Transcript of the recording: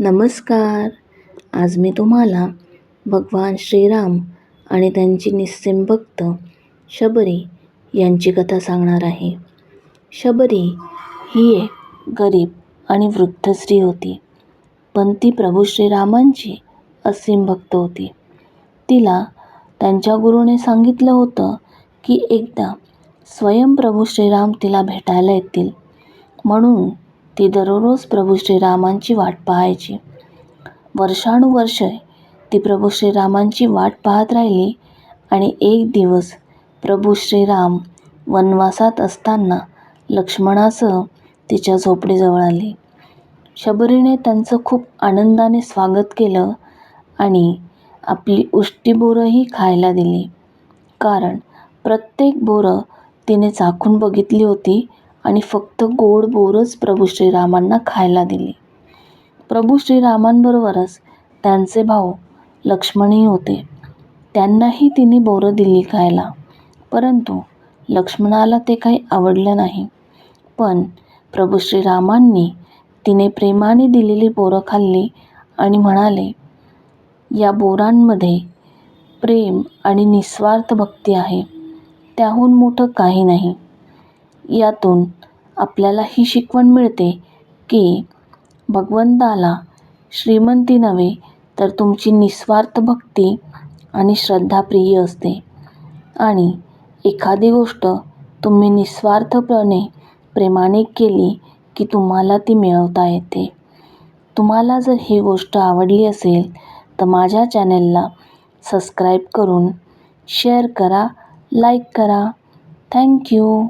नमस्कार. आज मी तुम्हाला भगवान श्रीराम आणि त्यांची निस्सीम भक्त शबरी यांची कथा सांगणार आहे. शबरी ही एक गरीब आणि वृद्ध स्त्री होती पण ती प्रभू श्रीरामांची असीम भक्त होती. तिला त्यांच्या गुरुने सांगितलं होतं की एकदा स्वयं प्रभू श्रीराम तिला भेटायला येतील म्हणून ती दररोज प्रभू श्रीरामांची वाट पाहायची. वर्षानुवर्ष ती प्रभू श्रीरामांची वाट पाहत राहिली आणि एक दिवस प्रभू श्रीराम वनवासात असताना लक्ष्मणासह तिच्या झोपडीजवळ आले. शबरीने त्यांचं खूप आनंदाने स्वागत केलं आणि आपली उष्टी बोरंही खायला दिली. कारण प्रत्येक बोरं तिने चाखून बघितली होती आणि फक्त गोड बोरच प्रभू श्रीरामांना खायला दिली. प्रभू श्रीरामांबरोबरच त्यांचे भाऊ लक्ष्मणही होते. त्यांनाही तिने बोरं दिली खायला. परंतु लक्ष्मणाला ते काही आवडलं नाही. पण प्रभू श्रीरामांनी तिने प्रेमाने दिलेली बोरं खाल्ली आणि म्हणाले या बोरांमध्ये प्रेम आणि निस्वार्थ भक्ती आहे. त्याहून मोठं काही नाही. यातून आपल्याला ही शिकवण मिळते की भगवंताला श्रीमंती नव्हे तर तुमची निस्वार्थ भक्ती आणि श्रद्धा प्रिय असते. आणि एखादी गोष्ट तुम्ही निस्वार्थपणे प्रेमाने केली की तुम्हाला ती मिळवता येते. तुम्हाला जर ही गोष्ट आवडली असेल तर माझ्या चॅनेलला सबस्क्राईब करून शेअर करा लाईक करा. थँक्यू